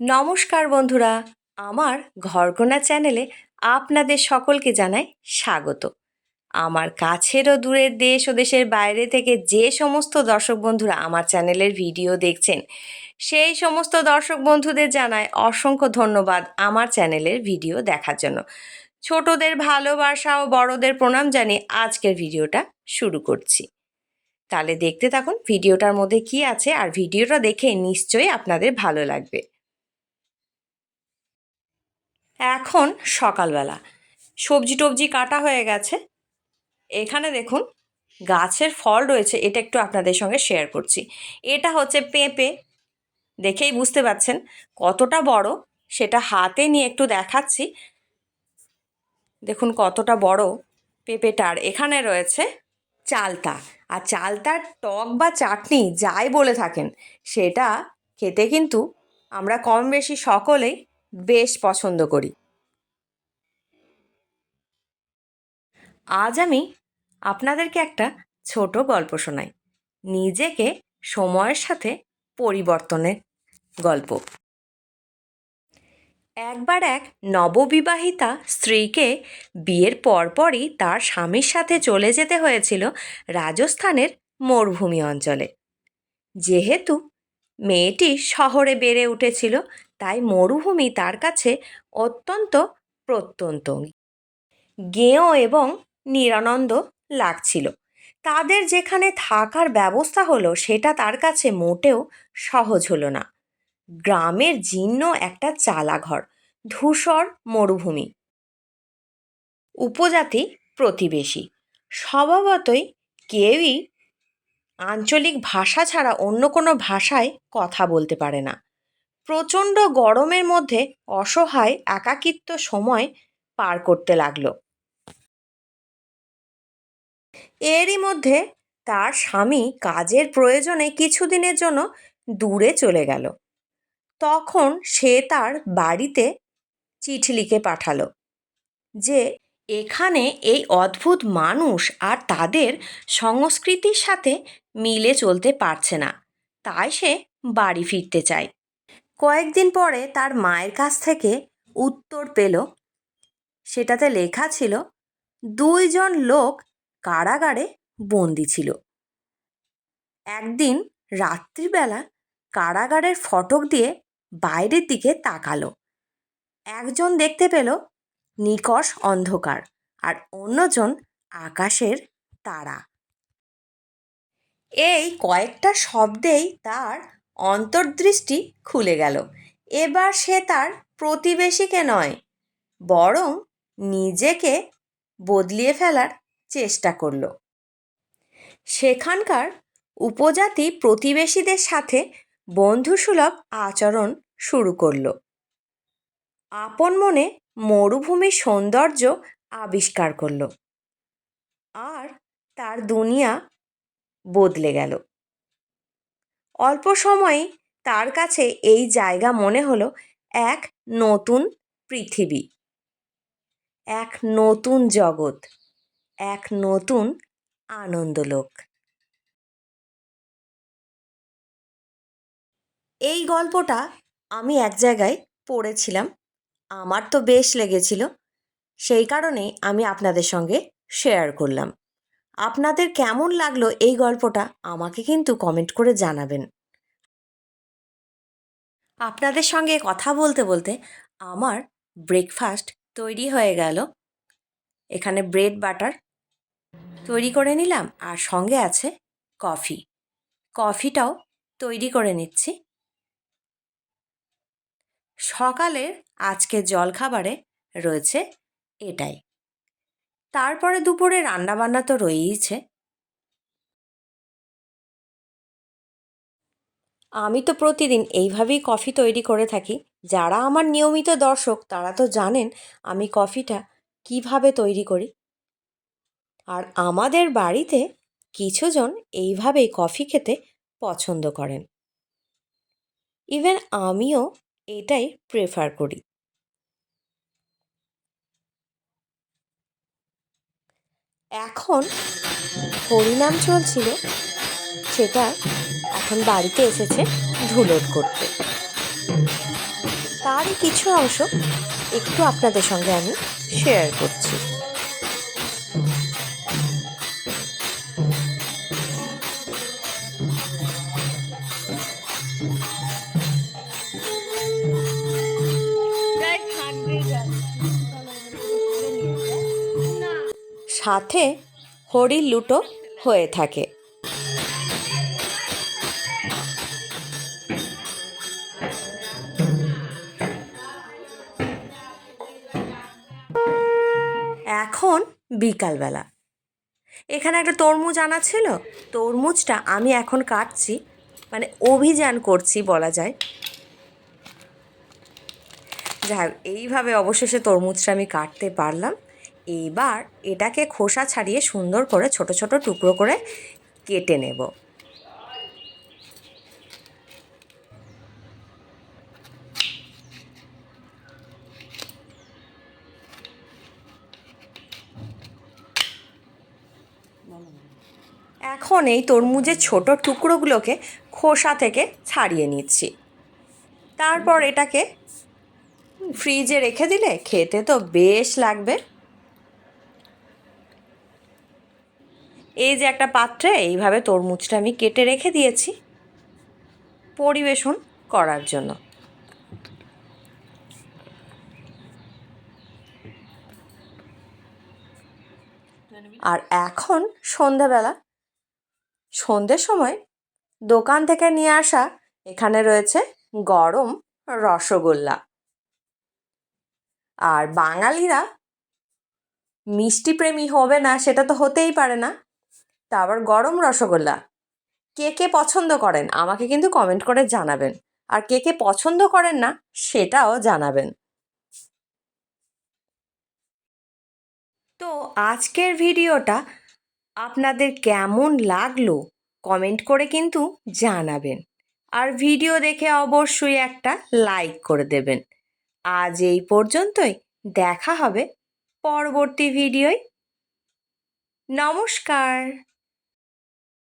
নমস্কার বন্ধুরা, আমার ঘরকোনা চ্যানেলে আপনাদের সকলকে জানাই স্বাগত। আমার কাছের ও দূরের দেশ ও দেশের বাইরে থেকে যে সমস্ত দর্শক বন্ধুরা আমার চ্যানেলের ভিডিও দেখছেন, সেই সমস্ত দর্শক বন্ধুদের জানায় অসংখ্য ধন্যবাদ আমার চ্যানেলের ভিডিও দেখার জন্য। ছোটদের ভালোবাসা ও বড়দের প্রণাম জানিয়ে আজকের ভিডিওটা শুরু করছি। তাহলে দেখতে থাকুন ভিডিওটার মধ্যে কি আছে, আর ভিডিওটা দেখে নিশ্চয়ই আপনাদের ভালো লাগবে। এখন সকালবেলা। সবজি টবজি কাটা হয়ে গেছে। এখানে দেখুন, গাছের ফল রয়েছে, এটা একটু আপনাদের সঙ্গে শেয়ার করছি। এটা হচ্ছে পেঁপে। দেখেই বুঝতে পারছেন কতটা বড়, সেটা হাতে নিয়ে একটু দেখাচ্ছি। দেখুন কতটা বড় পেঁপেটার। এখানে রয়েছে চালতা। আর চালতার টক বা চাটনি যাই বলে থাকেন, সেটা খেতে কিন্তু আমরা কম বেশি সকলেই বেশ পছন্দ করি। আজ আমি আপনাদেরকে একটা ছোট গল্প শোনাই। নিজেকে সময়ের সাথে পরিবর্তনের গল্প। একবার এক নববিবাহিতা স্ত্রীকে বিয়ের পরপরই তার স্বামীর সাথে চলে যেতে হয়েছিল রাজস্থানের মরুভূমি অঞ্চলে। যেহেতু মেয়েটি শহরে বেড়ে উঠেছিল, তাই মরুভূমি তার কাছে অত্যন্ত প্রত্যন্ত। গেঁয়ো এবং নিরানন্দ লাগছিল। তাদের যেখানে থাকার ব্যবস্থা হলো, সেটা তার কাছে মোটেও সহজ হলো না। গ্রামের জীর্ণ একটা চালাঘর, ধূসর মরুভূমি। উপজাতি প্রতিবেশী। স্বভাবতই কেউই আঞ্চলিক ভাষা ছাড়া অন্য কোনো ভাষায় কথা বলতে পারে না। প্রচণ্ড গরমের মধ্যে অসহায় একাকিত্ব সময় পার করতে লাগল। এরই মধ্যে তার স্বামী কাজের প্রয়োজনে কিছুদিনের জন্য দূরে চলে গেল। তখন সে তার বাড়িতে চিঠি লিখে পাঠালো যে এখানে এই অদ্ভুত মানুষ আর তাদের সংস্কৃতির সাথে মিলে চলতে পারছে না। তাই সে বাড়ি ফিরতে চায়। কয়েকদিন পরে তার মায়ের কাছ থেকে উত্তর পেল। সেটাতে লেখা ছিল, দুইজন লোক কারাগারে বন্দি ছিল। একদিন রাত্রিবেলা কারাগারের ফটক দিয়ে বাইরের দিকে তাকালো। একজন দেখতে পেল নিকষ অন্ধকার, আর অন্যজন আকাশের তারা। এই কয়েকটা শব্দেই তার অন্তর্দৃষ্টি খুলে গেল। এবার সে তার প্রতিবেশীকে নয়, বরং নিজেকে বদলিয়ে ফেলার চেষ্টা করল। সেখানকার উপজাতি প্রতিবেশীদের সাথে বন্ধুসুলভ আচরণ শুরু করল। আপন মনে মরুভূমির সৌন্দর্য আবিষ্কার করল। আর তার দুনিয়া বদলে গেল। অল্প সময়ে তার কাছে এই জায়গা মনে হলো এক নতুন পৃথিবী। এক নতুন জগৎ। এক নতুন আনন্দলোক। এই গল্পটা আমি এক জায়গায় পড়েছিলাম। আমার তো বেশ লেগেছিল। সেই কারণেই আমি আপনাদের সঙ্গে শেয়ার করলাম। আপনাদের কেমন লাগল এই গল্পটা আমাকে কিন্তু কমেন্ট করে জানাবেন। আপনাদের সঙ্গে কথা বলতে বলতে আমার ব্রেকফাস্ট তৈরি হয়ে গেল। এখানে ব্রেড বাটার তৈরি করে নিলাম আর সঙ্গে আছে কফি কফিটাও তৈরি করে নিচ্ছি। সকালের আজকে জলখাবারে রয়েছে এটাই। তারপরে দুপুরে রান্নাবান্না তো রয়েইছে। আমি তো প্রতিদিন এইভাবেই কফি তৈরি করে থাকি। যারা আমার নিয়মিত দর্শক, তারা তো জানেন আমি কফিটা কীভাবে তৈরি করি। আর আমাদের বাড়িতে কিছুজন এইভাবেই কফি খেতে পছন্দ করেন। ইভেন আমিও এটাই প্রেফার করি। এখন হরিনাম চলছিল, সেটা এখন বাড়িতে এসেছে ধুলোট করতে। তারই কিছু অংশ একটু আপনাদের সঙ্গে আমি শেয়ার করছি। সাথে হরির লুটো হয়ে থাকে। এখন বিকালবেলা। এখানে একটা তরমুজ আনা ছিল। তরমুজটা আমি এখন কাটছি। মানে অভিযান করছি বলা যায়। যাই হোক, এইভাবে অবশেষে তরমুজটা আমি কাটতে পারলাম। এবার এটাকে খোসা ছাড়িয়ে সুন্দর করে ছোট ছোট টুকরো করে কেটে নেব। এখন এই তরমুজের ছোট টুকরোগুলোকে খোসা থেকে ছাড়িয়ে নিচ্ছি। তারপর এটাকে ফ্রিজে রেখে দিলে খেতে তো বেশ লাগবে। এই যে একটা পাত্রে এইভাবে তরমুজটা আমি কেটে রেখে দিয়েছি পরিবেশন করার জন্য। আর এখন সন্ধ্যাবেলা, সন্ধ্যের সময় দোকান থেকে নিয়ে আসা এখানে রয়েছে গরম রসগোল্লা। আর বাঙালিরা মিষ্টি প্রেমী হবে না, সেটা তো হতেই পারে না। তা আবার গরম রসগোল্লা। কে কে পছন্দ করেন, আমাকে কিন্তু কমেন্ট করে জানাবেন। আর কে কে পছন্দ করেন না, সেটাও জানাবেন। তো আজকের ভিডিওটা আপনাদের কেমন লাগল কমেন্ট করে কিন্তু জানাবেন। আর ভিডিও দেখে অবশ্যই একটা লাইক করে দেবেন। আজ এই পর্যন্তই, দেখা হবে পরবর্তী ভিডিওয়। নমস্কার!